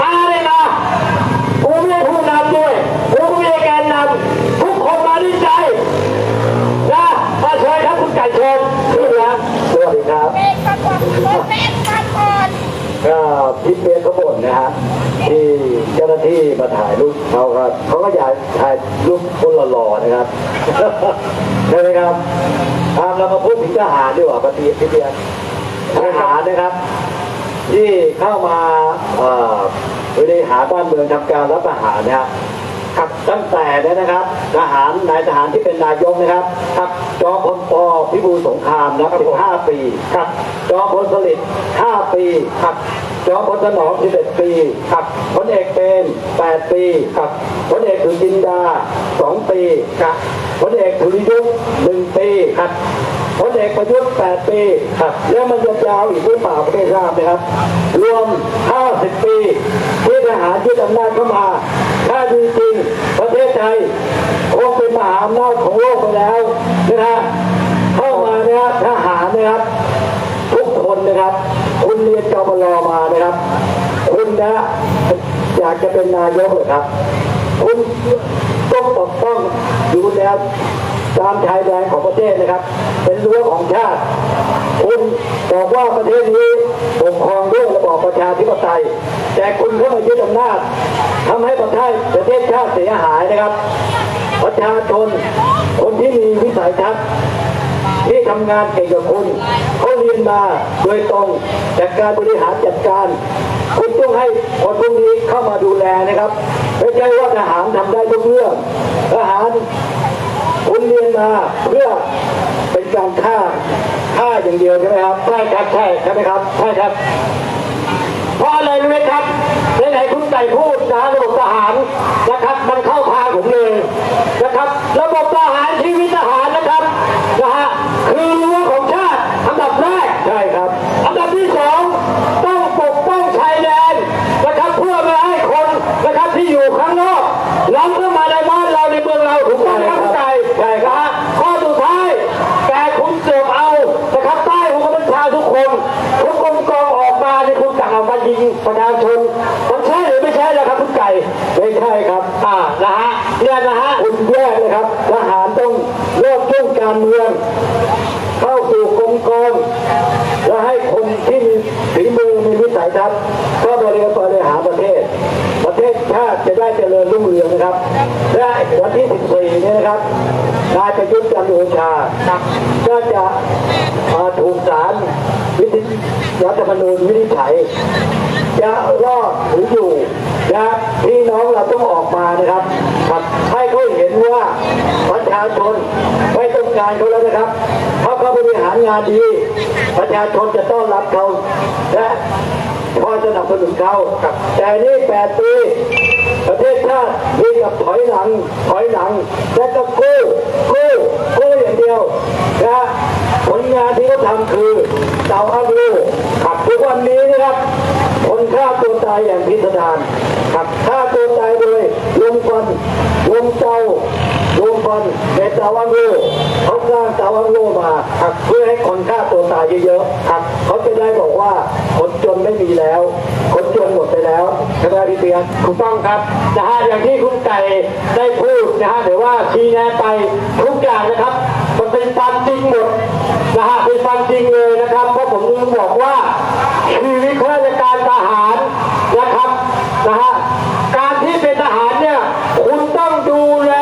มาเลยมากูไม่ได้ผู้นำด้วยกูไม่ได้แกนนำทุกคนมาด้วยใจนะมาเชิญครับคุณไก่ชนขึ้นแล้วสวัสดีครับเบรกก่อนก่อนรถเบรกก่อนก่อนก็พิเศษเขาบ่นนะฮะที่เจ้าหน้าที่มาถ่ายรูปเขาครับเขาก็อยากถ่ายรูปคนหล่อๆนะครับใช่ไหมครับอ่าเรามาพูดถึงทหารดีกว่าปฏิพิเศษทหารนะครับ ที่เข้ามาบริหารบ้านเมืองทำการรัฐประหารนะครับขับตั้งแต่เนี่ยนะครับทหารนายทหารที่เป็นนายกนะครับขับจอพลปพิบูลสงครามนะครับ15 ปีขับจอพลสฤษดิ์5ปีขับ จอมพลสนอง11 ปีครับพลเอกเป็น8ปีครับพลเอกสุจินดา 2 ปีครับพลเอกสุริยุทธ์1ปีครับพลเอกประยุทธ์8 ปีครับแล้วมันจะยาวอีกหรือเปล่าไม่ทราบนะครับ รวม 50 ปีที่ทหารยึดอำนาจเข้ามา ถ้าดีจริงประเทศไทยคงเป็นมหาอำนาจของโลกไปแล้วนะฮะเข้ามานะครับทหารนะครับ ทุกคนนะครับ คุณเรียนจบลมานะครับ คุณนะอยาก จะเป็นนายกเหรอครับ คุณต้องปกป้องดูแล้วตามชายแดนของประเทศนะครับ เป็นรั้วของชาติ คุณบอกว่าประเทศนี้ปกครองด้วยระบอบประชาธิปไตย แต่คุณเข้ามายึดอำนาจทำให้ประเทศประเทศชาติเสียหายนะครับ ประชาชนคนที่มีวิสัยทัศน์ ที่ทำงานเก่งกับคุณเขาเรียนมาโดยตรงจากการบริหารจัดการ คุณต้องให้คนพวกนี้เข้ามาดูแลนะครับ ไม่ใช่ว่าทหารทำได้ทุกเรื่องทหารคุณเรียนมาเพื่อเป็นการฆ่าฆ่าอย่างเดียวใช่ไหมครับใช่ครับใช่ใช่ไหมครับใช่ครับเพราะอะไรรู้ไหมครับไหนๆคุณไก่พูดนะระบบทหารนะครับ มันเข้าทางผมเลยนะครับ ระบบทหารชีวิตทหารนะครับนะฮะคือรั้วของชาติอันดับแรกใช่ครับ อันดับที่สองต้องปกป้องชายแดนนะครับเพื่อไม่ให้คนนะครับที่อยู่ข้างนอกล้ำเข้ามาในบ้านเราในเมืองเราถูกต้องไหมครับคุณไก่ใช่ครับ ข้อสุดท้าย แต่คุณเสือกเอานะครับใต้ของบัญชาทุกคน ทุกกองกองออกมาในยคุณสั่งออกมายิงประชาชนมันใช่หรือไม่ใช่ล่ะครับคุณไก่ไม่ใช่ครับ อ่านะฮะเนี่ยนะฮะคุณแยกเลยครับทหารต้องเลิกยุ่งการเมือง เข้าสู่กองกองและให้คนที่มีฝีมื อมีวิสัยทัศน์ก็บริหารบริหารประเทศ ประเทศชาติจะได้เจริญรุ่งเรืองนะครับ และวันที่ 14 นี้นะครับนายประยุทธ์จันทร์โอชา ก็จะถูกศาลวินิรัฐธรรมนูญวินิจฉัยจะรอดหรืออยู่นะพี่น้องเราต้องออกมานะครับครับให้เขาเห็นว่าประชาชนไม่ต้องการเขาแล้วนะครับเขาเขาบริหารงานดี ประชาชนจะต้อนรับเขาและ พอสนับสนุนเขาแต่นี่แปดปี ประเทศชาติมีกับถอยหลัง ถอยหลัง และก็กู้กู้กู้อย่างเดียวนะผลงานที่เขาทำคือเตาอัลูขับทุกวันนี้นะครับ คนฆ่าตัวตายอย่างพิสดารขับฆ่าตัวตายโดยลมควันลมเตา ลในตาอังโลเขาสร้างตาอังโลมาเพื่อให้คนฆ่าตัวตายเยอะๆครับเขาจะได้บอกว่าคนจนไม่มีแล้ว คนจนหมดไปแล้วใช่ไหมพี่เปียกถูกต้องครับนะฮะอย่างที่คุณไก่ได้พูดนะฮะหรือว่าชี้แนะไปทุกอย่างนะครับ มันเป็นความจริงหมดนะฮะเป็นความจริงเลยนะครับเพราะผมบอกว่าชีวิตข้าราชการทหารนะครับนะฮะการที่เป็นทหารเนี่ยคุณต้องดูแล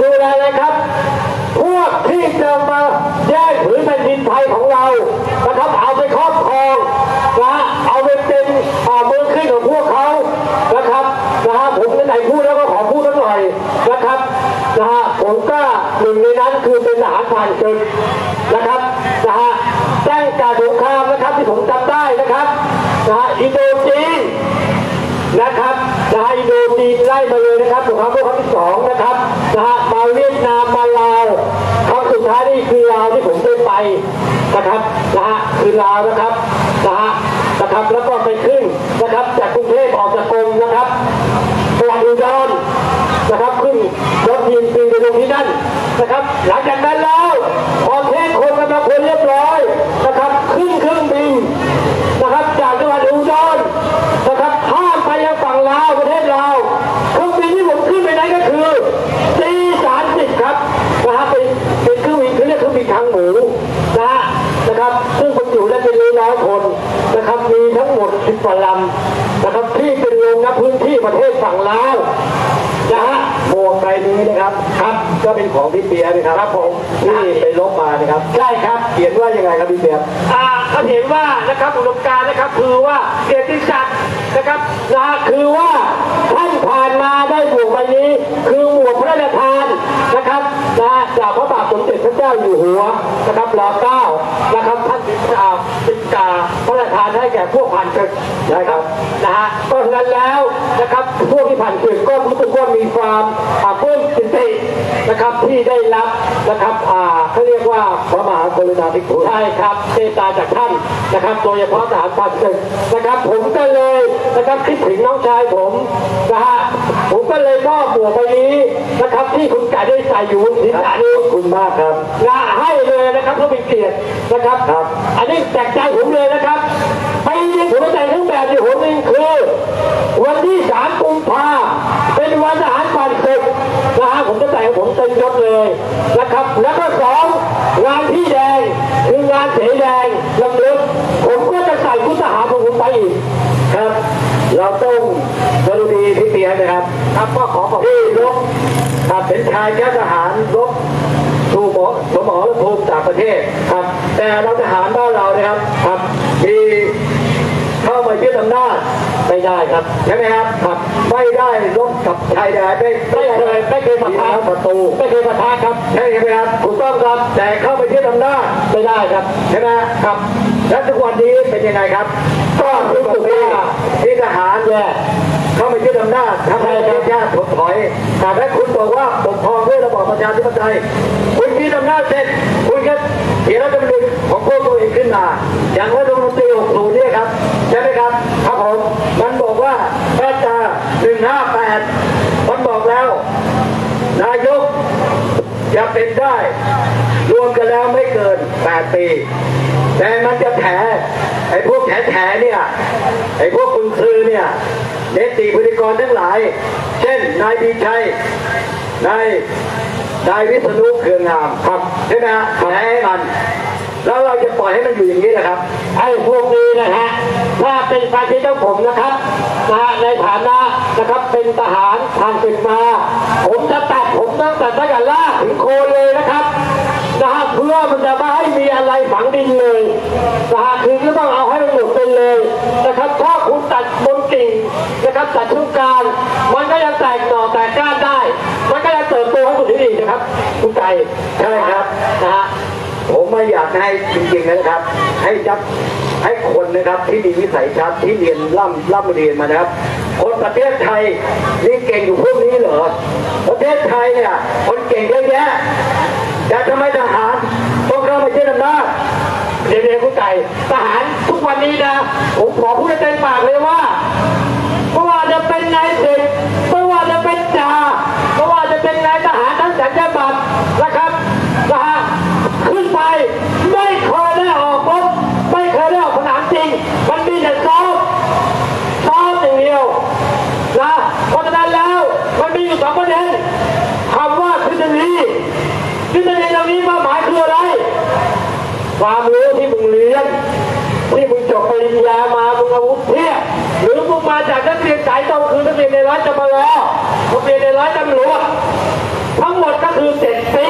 ดูแลอะไรครับ พวกที่จะมาแย่งผืนแผ่นดินไทยของเรานะครับเอาไปครอบครองนะเอาไปเป็นอ่ามือขึ้นของพวกเขานะครับนะฮะผมไหนๆพูดแล้วก็ขอพูดสักหน่อยนะครับนะฮะผมก็หนึ่งในนั้นคือเป็นทหารผ่านศึกนะครับนะฮะแจ้งการสงครามนะครับที่ผมจำได้นะครับนะฮะอินโดจีน นะครับนะฮะอินโดจีนไล่มาเลยนะครับสงครามโลกครั้งที่สองนะครับนะฮะมาเวียดนามมาลาวครั้งสุดท้ายนี่คือลาวที่ผมได้ไป นะครับนะฮะคือลาวนะครับนะฮะนะครับแล้วก็ไปขึ้นนะครับ จากกรุงเทพออกจากกรุงนะครับจังหวัดอุดรนะครับ ขึ้นรถยินปีไปลงที่นั่นนะครับ หลังจากนั้นแล้วพอเทศคนกำลังคนเรียบร้อยนะครับขึ้นเครื่องบินนะครับจากจังหวัดอุดรนะครับข้ามไป นะครับที่เป็นลงณพื้นที่ประเทศฝั่งลาวนะฮะหมวกใบนี้นะครับครับ ก็เป็นของพี่เปียนะครับครับผมที่ไปลบมานะครับใช่ครับเขียนว่ายังไงครับพี่เปียอ่าเขาเห็นว่านะครับอุดมการณ์นะครับคือว่าเกียรติศักดิ์นะครับนะคือว่าท่านผ่านมาได้หมวกใบนี้ คือหมวกพระราชทานนะครับ นะจากพระบาทสมเด็จพระเจ้าอยู่หัวนะครับรอเก้านะครับท่านป็นาเป็นกาพระราชทานให้แก่พวกผ่านศึกนะครับนะฮะก็นั้นแล้วนะครับพวกที่ผ่านศึกก็รู้สึกว่ามีความอาปลื้มปิติ นะครับที่ได้รับนะครับอ่าเขาเรียกว่าพระมหากรุณาธิคุณใช่ครับเมตตาจากท่านนะครับโดยเฉพาะทหารผ่านศึกนะครับ ผมก็เลยนะครับคิดถึงน้องชายผมนะฮะผมก็เลยมอบหมวกใบนี้นะครับ ที่คุณไก่ได้ใส่อยู่ศีรษะนี้ขอบคุณมากครับนะให้เลยนะครับเพื่อเป็นเกียรตินะครับครับ อันนี้แจกใจผมเลยนะครับปีนี้ผมแต่งเครื่องแบบที่ผมนึงคือ วันที่สามกุมภาเป็นวันทหารผ่านศึกนะฮะ ผมจะแต่งผมเต็มยศเลยนะครับ แล้วก็สองงานที่แดงคืองานเสแดงลำลึกผมก็จะใส่ชุดทหารของผมไปอีกครับ เราต้องกรุณีพี่เปียนะครับครับก็ขอขอบที่ลบครับเป็นชายแค่ทหารลบถูกหมอสมรภูมิจากประเทศครับ แต่เราทหารบ้านเรานะครับครับมี เข้ามายึดอำนาจไม่ได้ครับใช่ไหมครับครับไม่ได้ลบกับชายแดนไม่ไม่เคยไม่เคยปะทะประตูไม่เคยปะทะครับใช่ไหมครับถูกต้องครับแต่เข้าไปยึดอำนาจไม่ได้ครับใช่ไหมครับแล้วทุกวันนี้เป็นยังไงครับ ก็รู้สึกว่าที่ทหารเนี่ยเข้ามายึดอำนาจทำให้ประเทศชาติถดถอยแต่ถ้าคุณบอกว่าปกครองด้วยระบอบประชาธิปไตยคุณยึดอำนาจเสร็จคุณก็เขียนรัฐธรรมนูญของพวกตัวเองขึ้นมา อย่างรัฐธรรมนูญปี60เนี่ยครับ ใช่ไหมครับครับผมมันบอกว่ามาตรา158มันบอกแล้ว นายกจะเป็นได้ รวมกันแล้วไม่เกิน8ปี แต่มันจะแถไอ้พวกแถแถเนี่ยไอ้พวกคุณคือเนี่ยเนติพฤติกรทั้งหลาย เช่นนายดีชัยนายนายวิษณุเครืองามครับใช่ไหมฮะแถให้มัน แล้วเราจะปล่อยให้มันอยู่อย่างนี้นะครับ ไอ้พวกนี้นะฮะถ้าเป็นความคิดของผมนะครับนะฮะในฐานะนะครับเป็นทหารผ่านศึกมา ผมจะตัดผมตั้งแต่ตั้งแต่ล่ากถึงโคนเลยนะครับนะฮะเพื่อมันจะไม่ให้มีอะไรฝังดินเลยนะฮะคือก็ต้องเอาให้มันหมดไปเลยนะครับถ้าคุณตัดบนกิ่งนะครับตัดทุกการมันก็ยังแตกหน่อแตกก้านได้ มันก็ยังเติบโตให้สุดที่ดีนะครับ คุณไก่ใช่ครับนะฮะ ผมไม่อยากให้จริงๆนะครับ ให้จับให้คนนะครับที่มีวิสัยทัศน์ที่เรียนร่ำร่ำเรียนมานะครับ คนประเทศไทยนี่เก่งอยู่พวกนี้เหรอประเทศไทยเนี่ยคนเก่งเยอะแยะแต่ทำไมทหารต้องเข้ามาเชื่ออำนาจเดี๋ยวเดี๋ยวคุณไก่ทหารทุกวันนี้นะผมขอพูดให้เต็มปากเลยว่าไม่ว่าจะเป็นนายสิบไม่ว่าจะเป็นจ่าไม่ว่าจะเป็นนายทหารทั้งสัญญาบัตรนะครับนะฮะขึ้นไปไม่เคยได้ออกรบไม่เคยได้ออกสนามจริง มันมีแต่ซ้อมซ้อมอย่างเดียวนะเพราะฉะนั้นแล้วมันมีอยู่สองประเด็นคำว่าทฤษฎีทฤษฎีตรงนี้ความหมายคืออะไร ความรู้ที่มึงเรียนที่มึงจบปริญญามามึงอาวุธเทียบหรือมึงมาจากนักเรียนสายตรงคือนักเรียนในร้อยจำมาแล้วนักเรียนในร้อยตำรวจทั้งหมดก็คือเจ็ดปี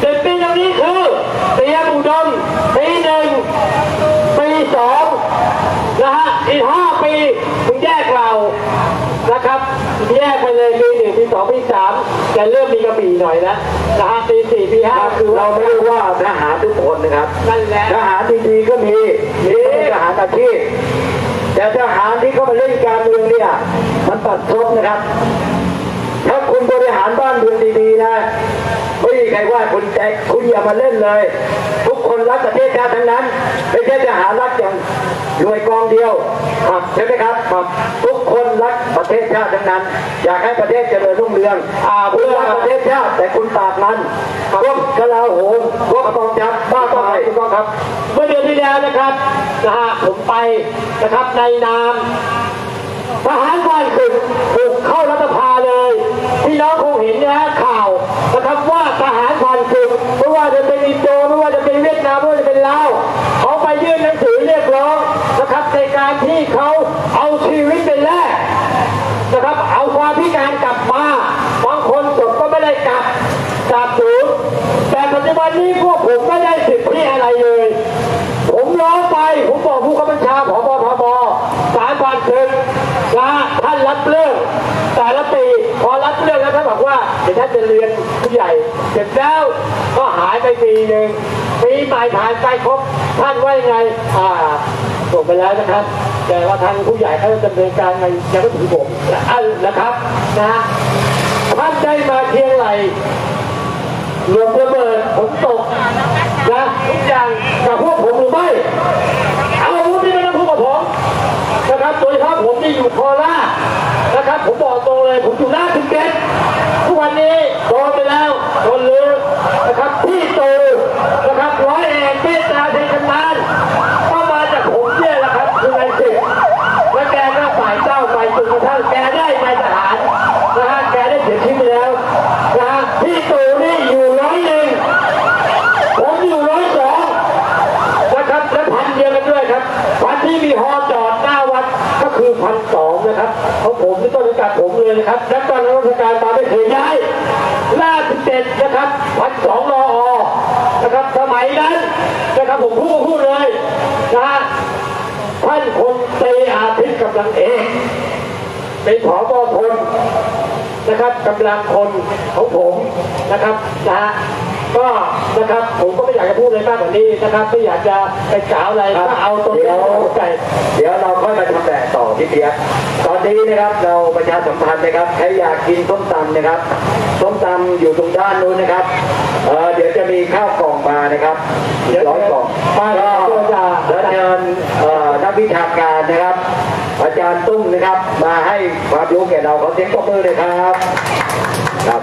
เจ็ดปีตรงนี้คือเตรียมอุดมปีหนึ่งปีสองนะฮะอีกห้าปีมึงแยกเรานะครับ แยกไปเลยปีหนึ่งปีสองปีสามจะเริ่มมีกระบี่หน่อยนะนะฮะปีสี่ปีห้าคือเราไม่ได้ว่าทหารทุกคนนะครับนั่นแหละทหารดีๆก็มีมีทหารอาชีพแต่ทหารที่เข้ามาเล่นการเมืองเนี่ย มันตัดซบนะครับ ถ้าคุณบริหารบ้านเมืองดีๆนะไม่มีใครว่าคุณแต่คุณอย่ามาเล่นเลย ทุกคนรักประเทศชาติทั้งนั้น ไม่ใช่ทหารรักอย่างหน่วยกองเดียวครับใช่ไหมครับครับทุกคน รักประเทศชาติทั้งนั้น อยากให้ประเทศเจริญรุ่งเรืองอาเพื่อรักประเทศชาติแต่คุณปากมันพวกกลาโหมพวกกองทัพบ้าไปถูกต้องครับ เมื่อเดือนที่แล้วนะครับนะฮะผมไปนะครับในนามทหารฝ่ายศึกบุกเข้ารัฐสภาเลยพี่น้องคงเห็นนะฮะข่าวนะครับว่าทหารฝ่ายศึกไม่ว่าจะเป็นอินโดไม่ว่าจะเป็นเวียดนามไม่ว่าจะเป็นลาวเขาไปยื่นหนังสือเรียกร้องนะครับในการที่เขา พิการกลับมาบางคนจบก็ไม่ได้กลับกลับศูนย์แต่ปัจจุบันนี้พวกผมไม่ได้สิทธิอะไรเลย ผมร้องไปผมบอกผู้กำกับชาผอทบสารบานถึงนะท่านรับเรื่องแต่ละปีพอรับเรื่องแล้วท่านบอกว่าเดี๋ยวท่านจะเรียนผู้ใหญ่เสร็จแล้วก็หายไปปีหนึ่งปีใหม่ผ่านไปครบท่านว่ายังไงอ่าจบไปแล้วนะครับ แต่ว่าทางผู้ใหญ่เขาดำเนินการไงยังไม่ถึงผม อันนะครับนะท่านได้มาเทียงไหลหลมระเบิดฝนตกนะทุกอย่างกับพวกผมหรือไม่เอาอาวุธที่ไม่ต้องพูดกับผมนะครับโดยเฉพาะผมที่อยู่โคราชนะครับ ผมบอกตรงเลย ผมอยู่หน้าถึงเด็ดทุกวันนี้โดนไปแล้วโดนเลือนะครับที่ตูนะครับร้อยเอกเมตตาเทชำนาญก็มาจากผมเนี่ยแหละครับคือนายสิบและแกก็ฝ่ายเจ้าฝ่ายจนกระทั่งแกได้นายทหารนะฮะแกได้เสียชีวิตไปแล้วนะฮะที่ตูนี่อยู่ร้อยหนึ่งผมอยู่ร้อยสอง นะครับและพันเดียวกันด้วยครับพันที่มีฮอจอดหน้าวัดก็คือพันสองนะครับของผมที่ต้นสังกัดผมเลยนะครับและตอนรัชการมาไม่เคยย้ายล่าสุดเด็ดนะครับพันสองรออนะครับส มัยนั้นนะครับผมพูดก็พูดเลยนะฮะท่านคงเตอาทิตย์กำลังเอกเป็นผอบอพลนะครับกำลังคนของผมนะครับนะฮะก็นะครับผมก็ไม่อยากจะพูดอะไรมากกว่านี้นะครับไม่อยากจะไปกล่าวอะไรก็เอาตรงนี้เดี๋ยวเข้าใจเดี๋ยวเราค่อยมาทำแบบต่อพี่เปียกตอนนี้นะครับเราประชาสัมพันธ์นะครับใครอยากกินส้มตำนะครับส้มตำอยู่ตรงด้านนู้นนะครับ เออเดี๋ยวจะมีข้าวกล่องมานะครับร้อยกล่องป้าก็ก็จะแล้วเชิญเอ่อนักวิชาการนะครับ อาจารย์ตุ้งนะครับ มาให้ความรู้แก่เราขอเสียงปรบมือเลยครับ ครับ